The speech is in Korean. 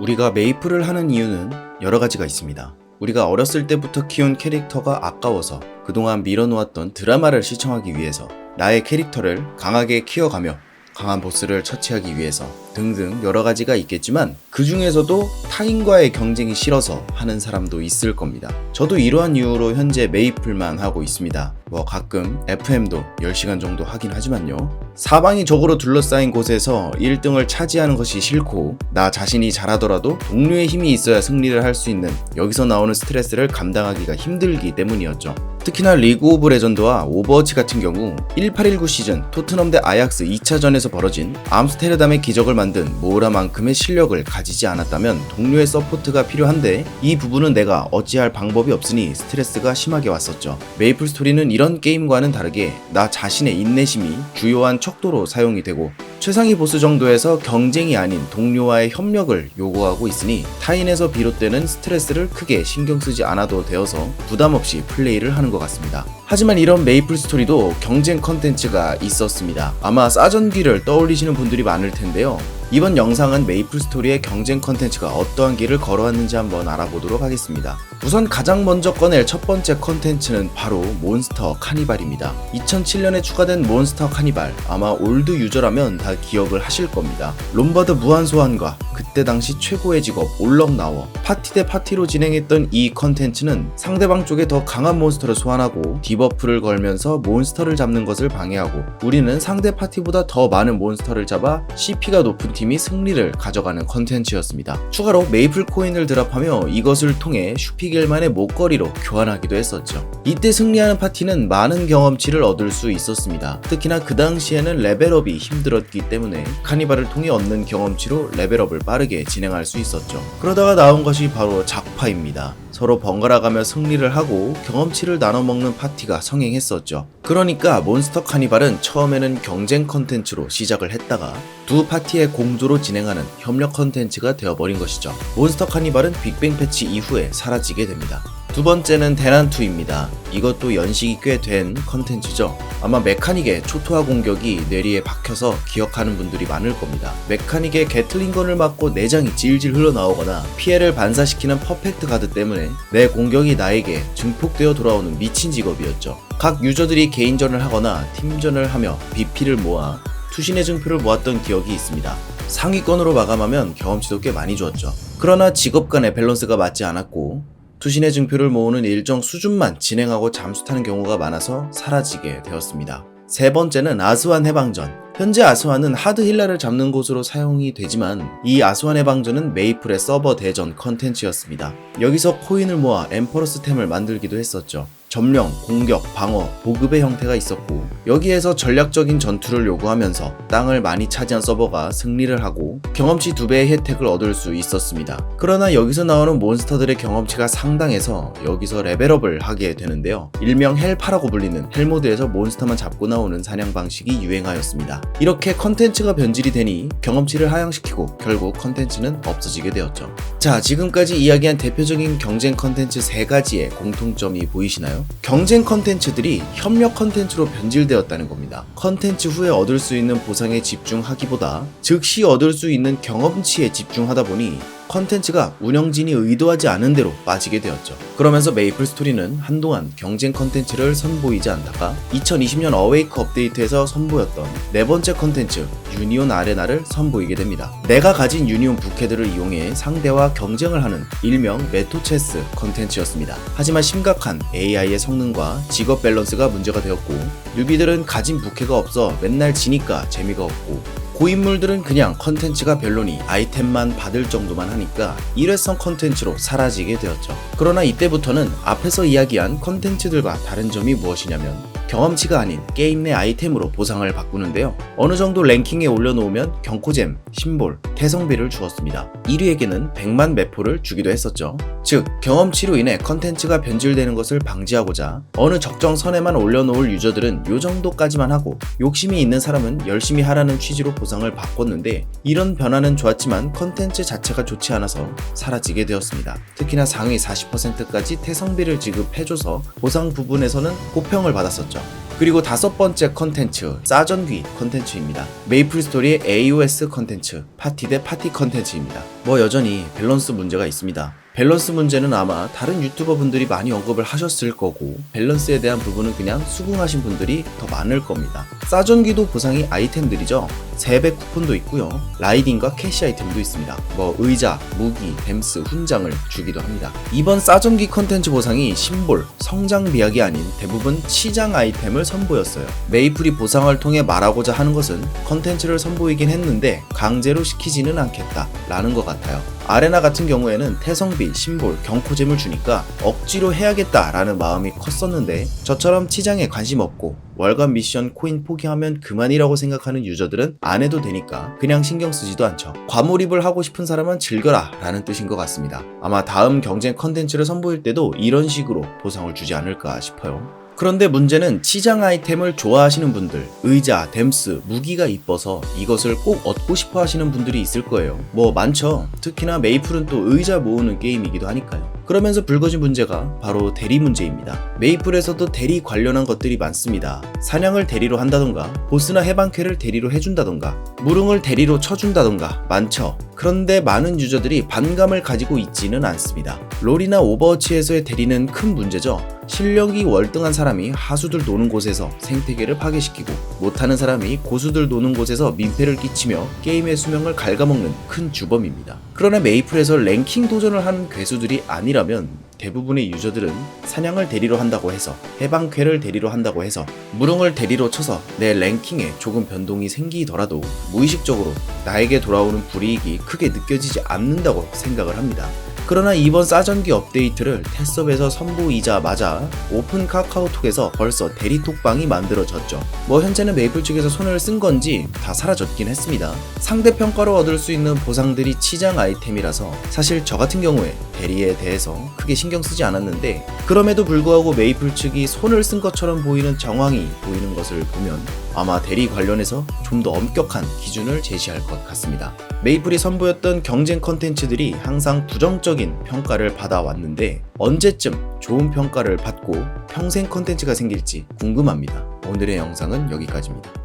우리가 메이플을 하는 이유는 여러 가지가 있습니다. 우리가 어렸을 때부터 키운 캐릭터가 아까워서 그동안 밀어놓았던 드라마를 시청하기 위해서 나의 캐릭터를 강하게 키워가며 강한 보스를 처치하기 위해서 등등 여러 가지가 있겠지만 그 중에서도 타인과의 경쟁이 싫어서 하는 사람도 있을 겁니다. 저도 이러한 이유로 현재 메이플만 하고 있습니다. 뭐 가끔 FM도 10시간 정도 하긴 하지만요. 사방이 적으로 둘러싸인 곳에서 1등을 차지하는 것이 싫고 나 자신이 잘하더라도 동료의 힘이 있어야 승리를 할 수 있는 여기서 나오는 스트레스를 감당하기가 힘들기 때문이었죠. 특히나 리그 오브 레전드와 오버워치 같은 경우 1819 시즌 토트넘 대 아약스 2차전에서 벌어진 암스테르담의 기적을 만든 모우라만큼의 실력을 가지지 않았다면 동료의 서포트가 필요한데 이 부분은 내가 어찌할 방법이 없으니 스트레스가 심하게 왔었죠. 메이플 스토리는 이런 게임과는 다르게 나 자신의 인내심이 주요한 척도로 사용이 되고 최상위 보스 정도에서 경쟁이 아닌 동료와의 협력을 요구하고 있으니 타인에서 비롯되는 스트레스를 크게 신경 쓰지 않아도 되어서 부담 없이 플레이를 하는 것 같습니다. 하지만 이런 메이플 스토리도 경쟁 컨텐츠가 있었습니다. 아마 싸전기를 떠올리시는 분들이 많을 텐데요. 이번 영상은 메이플 스토리의 경쟁 컨텐츠가 어떠한 길을 걸어왔는지 한번 알아보도록 하겠습니다. 우선 가장 먼저 꺼낼 첫 번째 컨텐츠는 바로 몬스터 카니발입니다. 2007년에 추가된 몬스터 카니발 아마 올드 유저라면 다 기억을 하실 겁니다. 롬바드 무한소환과 그때 당시 최고의 직업 올럭나워 파티 대 파티로 진행했던 이 컨텐츠는 상대방 쪽에 더 강한 몬스터를 소환하고 디버프를 걸면서 몬스터를 잡는 것을 방해하고 우리는 상대 파티보다 더 많은 몬스터를 잡아 CP가 높은 팀이 승리를 가져가는 컨텐츠였습니다. 추가로 메이플 코인을 드랍하며 이것을 통해 슈피겔만의 목걸이로 교환하기도 했었죠. 이때 승리하는 파티는 많은 경험치를 얻을 수 있었습니다. 특히나 그 당시에는 레벨업이 힘들었기 때문에 카니발을 통해 얻는 경험치로 레벨업을 빠르게 진행할 수 있었죠. 그러다가 나온 것이 바로 작파입니다. 서로 번갈아가며 승리를 하고 경험치를 나눠 먹는 파티가 성행했었죠. 그러니까 몬스터 카니발은 처음에는 경쟁 컨텐츠로 시작을 했다가 두 파티의 공조로 진행하는 협력 컨텐츠가 되어버린 것이죠. 몬스터 카니발은 빅뱅 패치 이후에 사라지게 됩니다. 두 번째는 대난2입니다. 이것도 연식이 꽤 된 컨텐츠죠. 아마 메카닉의 초토화 공격이 뇌리에 박혀서 기억하는 분들이 많을 겁니다. 메카닉의 게틀링건을 맞고 내장이 질질 흘러나오거나 피해를 반사시키는 퍼펙트 가드 때문에 내 공격이 나에게 증폭되어 돌아오는 미친 직업이었죠. 각 유저들이 개인전을 하거나 팀전을 하며 BP를 모아 투신의 증표를 모았던 기억이 있습니다. 상위권으로 마감하면 경험치도 꽤 많이 주었죠. 그러나 직업 간의 밸런스가 맞지 않았고 투신의 증표를 모으는 일정 수준만 진행하고 잠수 타는 경우가 많아서 사라지게 되었습니다. 세 번째는 아스완 해방전. 현재 아스완은 하드 힐라를 잡는 곳으로 사용이 되지만 이 아스완 해방전은 메이플의 서버 대전 컨텐츠였습니다. 여기서 코인을 모아 엠퍼러스 템을 만들기도 했었죠. 점령, 공격, 방어, 보급의 형태가 있었고 여기에서 전략적인 전투를 요구하면서 땅을 많이 차지한 서버가 승리를 하고 경험치 2배의 혜택을 얻을 수 있었습니다. 그러나 여기서 나오는 몬스터들의 경험치가 상당해서 여기서 레벨업을 하게 되는데요. 일명 헬파라고 불리는 헬모드에서 몬스터만 잡고 나오는 사냥 방식이 유행하였습니다. 이렇게 컨텐츠가 변질이 되니 경험치를 하향시키고 결국 컨텐츠는 없어지게 되었죠. 자, 지금까지 이야기한 대표적인 경쟁 컨텐츠 세 가지의 공통점이 보이시 나요? 경쟁 컨텐츠들이 협력 컨텐츠로 변질되었다는 겁니다. 컨텐츠 후에 얻을 수 있는 보상에 집중하기보다 즉시 얻을 수 있는 경험치에 집중하다 보니 컨텐츠가 운영진이 의도하지 않은 대로 빠지게 되었죠. 그러면서 메이플 스토리는 한동안 경쟁 컨텐츠를 선보이지 않다가 2020년 어웨이크 업데이트에서 선보였던 네 번째 컨텐츠 유니온 아레나를 선보이게 됩니다. 내가 가진 유니온 부캐들을 이용해 상대와 경쟁을 하는 일명 메토체스 컨텐츠였습니다. 하지만 심각한 AI의 성능과 직업 밸런스가 문제가 되었고 뉴비들은 가진 부캐가 없어 맨날 지니까 재미가 없고 고인물들은 그냥 컨텐츠가 별로니 아이템만 받을 정도만 하니까 일회성 컨텐츠로 사라지게 되었죠. 그러나 이때부터는 앞에서 이야기한 컨텐츠들과 다른 점이 무엇이냐면 경험치가 아닌 게임 내 아이템으로 보상을 바꾸는데요. 어느 정도 랭킹에 올려놓으면 경코잼, 심볼, 태성비를 주었습니다. 1위에게는 100만 매포를 주기도 했었죠. 즉, 경험치로 인해 컨텐츠가 변질되는 것을 방지하고자 어느 적정 선에만 올려놓을 유저들은 요 정도까지만 하고 욕심이 있는 사람은 열심히 하라는 취지로 보상을 바꿨는데 이런 변화는 좋았지만 컨텐츠 자체가 좋지 않아서 사라지게 되었습니다. 특히나 상위 40%까지 태성비를 지급해줘서 보상 부분에서는 고평을 받았었죠. 그리고 다섯 번째 컨텐츠 싸전귀 컨텐츠입니다. 메이플 스토리의 AOS 컨텐츠 파티 대 파티 컨텐츠입니다. 뭐 여전히 밸런스 문제가 있습니다. 밸런스 문제는 아마 다른 유튜버 분들이 많이 언급을 하셨을 거고 밸런스에 대한 부분은 그냥 수긍하신 분들이 더 많을 겁니다. 싸전기도 보상이 아이템들이죠. 3배 쿠폰도 있고요. 라이딩과 캐시 아이템도 있습니다. 뭐 의자, 무기, 댐스, 훈장을 주기도 합니다. 이번 싸전기 컨텐츠 보상이 심볼, 성장 비약이 아닌 대부분 치장 아이템을 선보였어요. 메이플이 보상을 통해 말하고자 하는 것은 컨텐츠를 선보이긴 했는데 강제로 시키지는 않겠다 라는 것 같아요. 아레나 같은 경우에는 태성비, 심볼, 경코잼을 주니까 억지로 해야겠다라는 마음이 컸었는데 저처럼 치장에 관심 없고 월간 미션 코인 포기하면 그만이라고 생각하는 유저들은 안 해도 되니까 그냥 신경 쓰지도 않죠. 과몰입을 하고 싶은 사람은 즐겨라 라는 뜻인 것 같습니다. 아마 다음 경쟁 컨텐츠를 선보일 때도 이런 식으로 보상을 주지 않을까 싶어요. 그런데 문제는 치장 아이템을 좋아하시는 분들, 의자, 댐스, 무기가 이뻐서 이것을 꼭 얻고 싶어 하시는 분들이 있을 거예요. 뭐 많죠. 특히나 메이플은 또 의자 모으는 게임이기도 하니까요. 그러면서 불거진 문제가 바로 대리 문제입니다. 메이플에서도 대리 관련한 것들이 많습니다. 사냥을 대리로 한다던가, 보스나 해방캐를 대리로 해준다던가, 무릉을 대리로 쳐준다던가 많죠. 그런데 많은 유저들이 반감을 가지고 있지는 않습니다. 롤이나 오버워치에서의 대리는 큰 문제죠. 실력이 월등한 사람이 하수들 노는 곳에서 생태계를 파괴시키고 못하는 사람이 고수들 노는 곳에서 민폐를 끼치며 게임의 수명을 갉아먹는 큰 주범입니다. 그러나 메이플에서 랭킹 도전을 하는 괴수들이 아니라면 대부분의 유저들은 사냥을 대리로 한다고 해서 해방쾌를 대리로 한다고 해서 무릉을 대리로 쳐서 내 랭킹에 조금 변동이 생기더라도 무의식적으로 나에게 돌아오는 불이익이 크게 느껴지지 않는다고 생각을 합니다. 그러나 이번 싸전기 업데이트를 테스업에서 선보이자마자 오픈 카카오톡에서 벌써 대리톡방이 만들어졌죠. 뭐 현재는 메이플 측에서 손을 쓴 건지 다 사라졌긴 했습니다. 상대 평가로 얻을 수 있는 보상들이 치장 아이템이라서 사실 저 같은 경우에 대리에 대해서 크게 신경 쓰지 않았는데 그럼에도 불구하고 메이플 측이 손을 쓴 것처럼 보이는 정황이 보이는 것을 보면 아마 대리 관련해서 좀 더 엄격한 기준을 제시할 것 같습니다. 메이플이 선보였던 경쟁 컨텐츠들이 항상 부정적인 평가를 받아왔는데 언제쯤 좋은 평가를 받고 평생 컨텐츠가 생길지 궁금합니다. 오늘의 영상은 여기까지입니다.